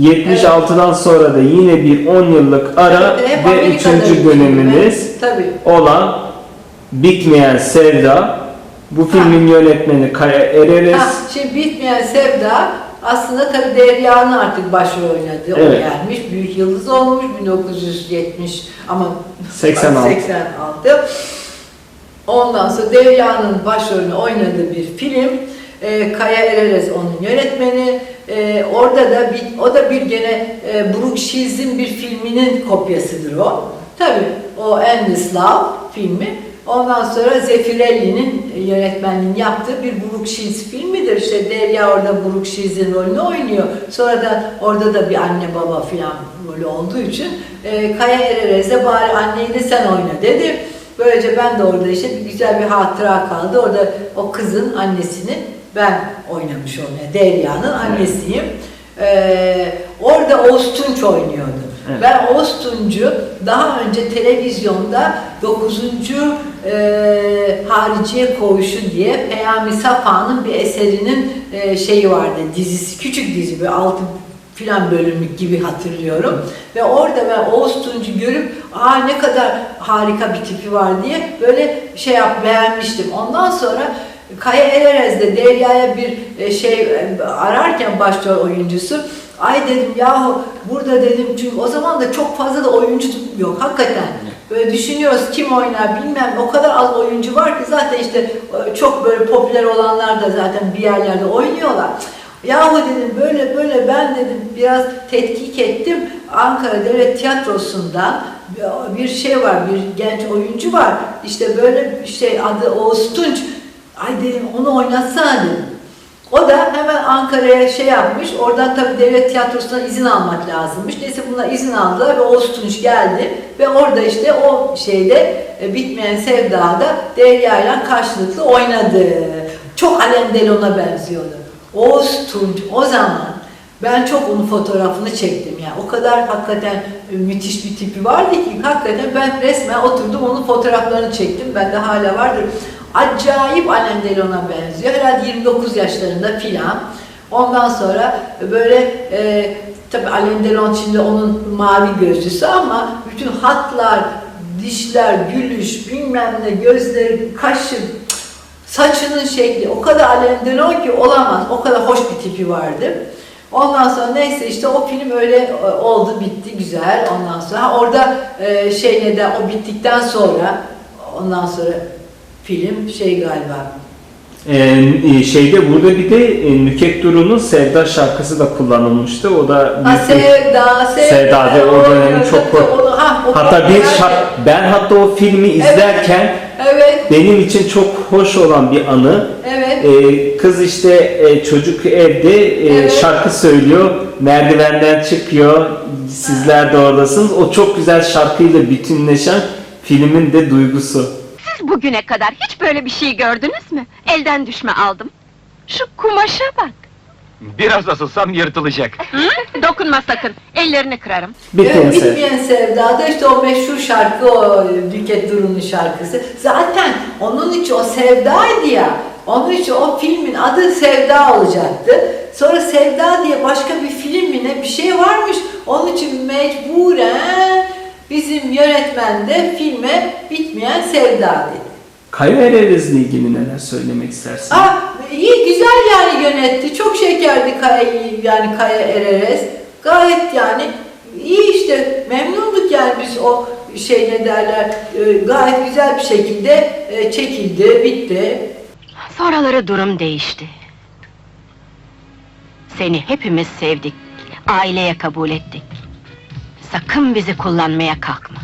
76'dan sonra da yine bir 10 yıllık ara Evet, hep ve Amerika'da 3. bir döneminiz. Tabii. olan Bitmeyen Sevda. Bu filmin yönetmeni Kaya Ereres. Ha, şimdi bitmeyen Sevda aslında tabii Derya'nın artık başrol oynadığı o Evet. gelmiş. Büyük yıldız olmuş 1970 ama 86. 86. Ondan sonra Derya'nın başrolünü oynadığı bir film. Ee, Kaya Ereres onun yönetmeni. Ee, orada da bir, o da bir gene e, Brooke Shields'in bir filminin kopyasıdır o. Tabii o Endless Love filmi. Ondan sonra Zeffirelli'nin yönetmenliğini yaptığı bir Brooke Shields filmidir. İşte Derya orada Brooke Shields'in rolünü oynuyor. Sonra da orada da bir anne baba filan rolü olduğu için e, Kaya Ereres'e bari anneyi de sen oyna dedi. Böylece ben de orada işte güzel bir hatıra kaldı. Orada o kızın annesini ben oynamış olmaya. Derya'nın annesiyim. Ee, orada Oğuz Tunç oynuyordu. Evet. Ben Oğuz Tunç'u daha önce televizyonda 9. E, Hariciye Koğuşu diye Peyami Safa'nın bir eserinin e, şeyi vardı, dizisi, küçük dizi, böyle altı filan bölümlük gibi hatırlıyorum. Ve orada ben Oğuz Tunç'u görüp aa ne kadar harika bir tipi var diye böyle şey yap beğenmiştim. Ondan sonra Kaya Ererez'de Derya'ya bir e, şey e, ararken başrol oyuncusu ay dedim yahu burada dedim çünkü o zaman da çok fazla da oyuncu yok hakikaten. Böyle düşünüyoruz kim oynar bilmem o kadar az oyuncu var ki zaten işte e, çok böyle popüler olanlar da zaten bir yerlerde oynuyorlar. Yahu dedim böyle böyle ben dedim biraz tetkik ettim. Ankara Devlet Tiyatrosu'ndan bir şey var, bir genç oyuncu var. İşte böyle şey adı Oğuz Tunç. Ay dedim onu oynatsana dedim. O da hemen Ankara'ya şey yapmış. Oradan tabii devlet tiyatrosundan izin almak lazımmış. Neyse buna izin aldılar ve Oğuz Tunç geldi. Ve orada işte o şeyde e, Bitmeyen Sevda'da Derya ile karşılıklı oynadı. Çok Alain Delon'a benziyordu. Oğuz Tunç o zaman ben çok onun fotoğrafını çektim ya. O kadar hakikaten e, müthiş bir tipi vardı ki hakikaten ben resmen oturdum onun fotoğraflarını çektim. Bende hala vardır. Acayip Alain Delon'a benziyor. Herhalde 29 yaşlarında filan. Ondan sonra böyle e, tabii Alain Delon şimdi onun mavi gözlüsü ama bütün hatlar, dişler, gülüş, bilmem ne, gözleri, kaşı, Saçının şekli o kadar Alain Delon ki olamaz. O kadar hoş bir tipi vardı. Ondan sonra neyse işte o film öyle e, oldu bitti güzel. Ondan sonra orada e, şey neden o bittikten sonra ondan sonra film şey galiba Ee, şeyde burada bir de e, Nüket Duru'nun Sevda şarkısı da kullanılmıştı. O da Ha bir- Sevda, Sevda. Sevda ve o dönemin çok onu- ha, o Hatta bir şarkı, ben hatta o filmi izlerken Evet, benim için çok hoş olan bir anı. evet. Ee, kız işte e, çocuk evde e, Evet. şarkı söylüyor, merdivenden çıkıyor, sizler de oradasınız. O çok güzel şarkıyla bütünleşen filmin de duygusu. Siz bugüne kadar hiç böyle bir şey gördünüz mü? Elden düşme aldım. Şu kumaşa bak. Biraz asılsam yırtılacak. Hı? Dokunma sakın. Ellerini kırarım. Bitmeyen Evet, Sevda. Bitmeyen Sevda'da işte o meşhur şarkı o Nüket Duru'nun şarkısı. Zaten onun için o Sevda'ydı ya. Onun için o filmin adı Sevda olacaktı. Sonra Sevda diye başka bir film mi ne bir şey varmış. Onun için bizim yönetmen de filme Bitmeyen Sevda dedi. Kaya Ererez'le ilgili neler söylemek istersin? Ah iyi güzel yani yönetti. Çok şekerdi Kaya yani Kaya Ereres. Gayet yani iyi işte memnunduk yani biz o şey ne derler e, gayet güzel bir şekilde e, çekildi, bitti. Sonraları durum değişti. Seni hepimiz sevdik. Aileye kabul ettik. Sakın bizi kullanmaya kalkma.